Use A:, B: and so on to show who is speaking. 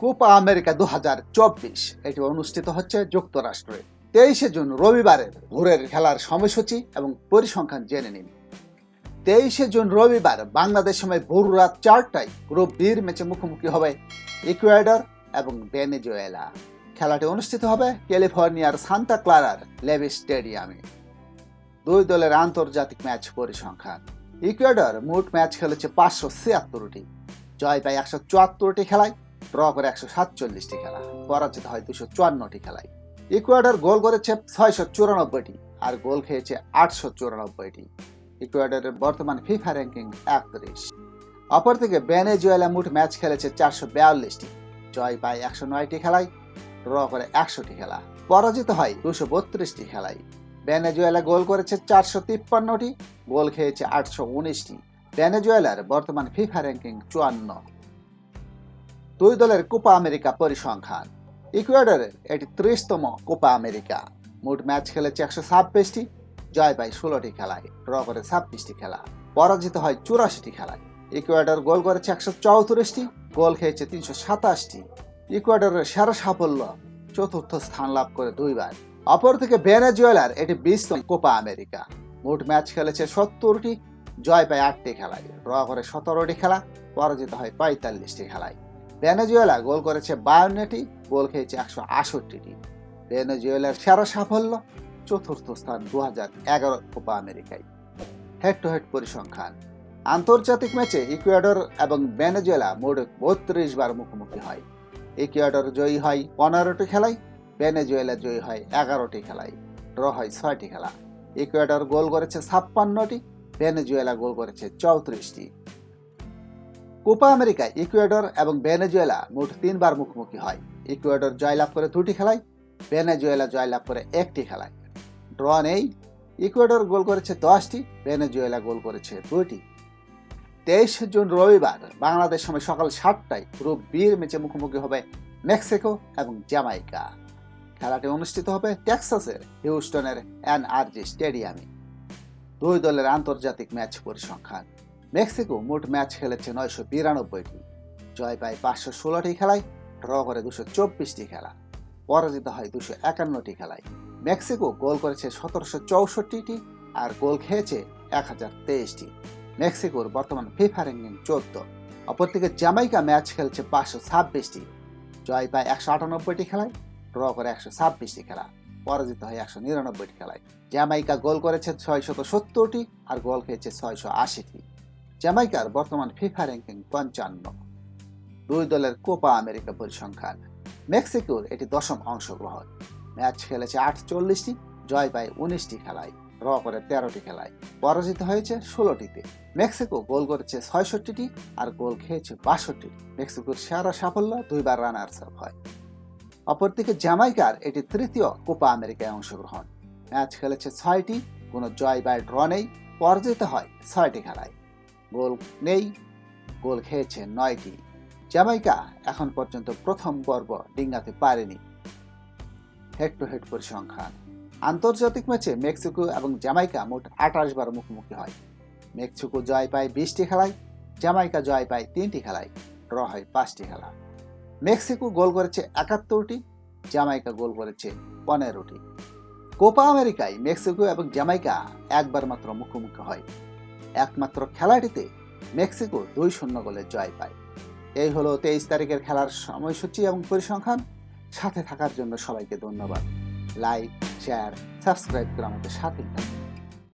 A: Copa America দু হাজার চব্বিশ, এটি অনুষ্ঠিত হচ্ছে যুক্তরাষ্ট্রে। তেইশে জুন রবিবারের ভোরের খেলার সময়সূচি এবং পরিসংখ্যান জেনে নিন। তেইশে জুন রবিবার বাংলাদেশ সময় ভোর রাত চারটায় গ্রুপ বির ম্যাচে মুখোমুখি হবে ইকুয়েডর এবং ভেনেজুয়েলা। খেলাটি অনুষ্ঠিত হবে ক্যালিফোর্নিয়ার সান্তা ক্লারার লেভি স্টেডিয়ামে। দুই দলের আন্তর্জাতিক ম্যাচ পরিসংখ্যান। ইকুয়েডর মোট ম্যাচ খেলেছে পাঁচশো ছিয়াত্তরটি। জয় পায় একশো চুয়াত্তরটি খেলায় ড্র করে একশো সাতচল্লিশটি খেলা, পরাজিত হয় দুশো চুয়ান্নটি খেলায়। ইকুয়েডর গোল করেছে ছয়শো চুরানব্বইটি আর গোল খেয়েছে আটশো চুরানব্বইটি। ইকুয়েডরের বর্তমান ফিফা র্যাঙ্কিং একত্রিশ। অপরদিকে ভেনেজুয়েলা মুঠ ম্যাচ খেলেছে চারশো বিয়াল্লিশটি। জয় পায় একশো নয়টি খেলায়, ড্র করে একশোটি খেলা, পরাজিত হয় দুশো বত্রিশটি খেলায়। ভেনেজুয়েলা গোল করেছে চারশো তিপ্পান্নটি, গোল খেয়েছে আটশো উনিশটি। ভেনেজুয়েলার বর্তমান ফিফা র্যাঙ্কিং চুয়ান্ন। দুই দলের কোপা আমেরিকা পরিসংখ্যান। ইকুয়েডরের এটি ত্রিশতম কোপা আমেরিকা। মোট ম্যাচ খেলেছে একশো ছাব্বিশটি, জয় পায় ষোলোটি খেলায়, ড্র করে ছাব্বিশটি খেলা, পরাজিত হয় চুরাশিটি খেলায়। ইকুয়েডর গোল করেছে একশো চৌত্রিশটি, গোল খেয়েছে তিনশো সাতাশটি। ইকুয়েডরের সেরা সাফল্য চতুর্থ স্থান লাভ করে দুইবার। অপরদিকে ভেনেজুয়েলার এটি বিশতম কোপা আমেরিকা। মোট ম্যাচ খেলেছে সত্তরটি, জয় পায় আটটি খেলায়, ড্র করে সতেরোটি খেলা, পরাজিত হয় পঁয়তাল্লিশটি খেলায়। ভেনেজুয়েলা গোল করেছে বায়ান্নটি গোল খেয়েছে একশো আষট্টিটি ভেনেজুয়েলার সেরা সাফল্য, চতুর্থ স্থান দু হাজার এগারো কোপা আমেরিকায়। হেড টু হেড পরিসংখ্যান। আন্তর্জাতিক ম্যাচে ইকুয়েডর এবং ভেনেজুয়েলা মোট বত্রিশ বার মুখোমুখি হয়। ইকুয়েডর জয়ী হয় পনেরোটি খেলায়, ভেনেজুয়েলা জয়ী হয় এগারোটি খেলায়, ড্র হয় ছয়টি খেলা। ইকুয়েডর গোল করেছে ছাপ্পান্নটি, ভেনেজুয়েলা গোল করেছে চৌত্রিশটি। কোপা আমেরিকায় ইকুয়েডর এবং ভেনেজুয়েলা মোট তিনবার মুখোমুখি হয়। ইকুয়েডর জয়লাভ করে দুটি খেলায়, ভেনেজুয়েলা জয়লাভ করে একটি খেলায়। ড্র নেই। ইকুয়েডর গোল করেছে দশটি, ভেনেজুয়েলা গোল করেছে দুইটি। তেইশে জুন রবিবার বাংলাদেশ সময় সকাল সাতটায় গ্রুপ বির ম্যাচে মুখোমুখি হবে মেক্সিকো এবং জ্যামাইকা। খেলাটি অনুষ্ঠিত হবে টেক্সাসের হিউস্টনের এনআরজি স্টেডিয়ামে। দুই দলের আন্তর্জাতিক ম্যাচ পরিসংখ্যান। মেক্সিকো মোট ম্যাচ খেলেছে নয়শো বিরানব্বইটি। জয় পায় পাঁচশো ষোলোটি খেলায় ড্র করে দুশো চব্বিশটি খেলা। পরাজিত হয় দুশো একান্নটি খেলায়। মেক্সিকো গোল করেছে সতেরোশো চৌষট্টিটি আর গোল খেয়েছে এক হাজার তেইশটি। মেক্সিকোর বর্তমান ফিফা র্যাঙ্কিং চোদ্দ। অপরদিকে জামাইকা ম্যাচ খেলছে পাঁচশো ছাব্বিশটি। জয় পায় একশো আটানব্বইটি খেলায়, ড্র করে একশো ছাব্বিশটি খেলা। পরাজিত হয় একশো নিরানব্বইটি খেলায়। জামাইকা গোল করেছে ছয়শত সত্তরটি আর গোল খেয়েছে ছয়শো আশিটি। জামাইকার বর্তমান ফিফা র্যাঙ্কিং পঞ্চান্ন। দুই দলের কোপা আমেরিকা পরিসংখ্যান। মেক্সিকোর এটি দশম অংশগ্রহণ। ম্যাচ খেলেছে আটচল্লিশটি, জয় পায় উনিশটি খেলায়, ড্র করে তেরোটি খেলায়। পরাজিত হয়েছে ষোলোটিতে। মেক্সিকো গোল করেছে ছয়ষট্টিটি আর গোল খেয়েছে বাষট্টি মেক্সিকোর সেরা সাফল্য দুইবার রানার্স আপ হয়। অপরদিকে জ্যামাইকার এটি তৃতীয় কোপা আমেরিকায় অংশগ্রহণ। ম্যাচ খেলেছে ছয়টি, কোনো জয় বা ড্র নেই, পরাজিত হয় ছয়টি খেলায়। গোল নেই, গোল খেয়েছে নয়টি। জামাইকা এখন পর্যন্ত প্রথম পর্ব ডিঙ্গাতে পারেনি। হেড টু হেড পরিসংখ্যান। আন্তর্জাতিক ম্যাচে মেক্সিকো এবং জামাইকা মোট আঠাশ বার মুখোমুখি হয়। মেক্সিকো জয় পায় বিশটি খেলায় জামাইকা জয় পায় তিনটি খেলায়, ড্র হয় পাঁচটি খেলা। মেক্সিকো গোল করেছে একাত্তরটি জামাইকা গোল করেছে পনেরোটি। কোপা আমেরিকায় মেক্সিকো এবং জামাইকা একবার মাত্র মুখোমুখি হয়। একমাত্র খেলাটিতে মেক্সিকো দুই শূন্য গোলে জয় পায়। এই হলো তেইশ তারিখের খেলার সময়সূচি এবং পরিসংখ্যান। সাথে থাকার জন্য সবাইকে ধন্যবাদ। লাইক, শেয়ার, সাবস্ক্রাইব করে আমাদের সাথে থাকুন।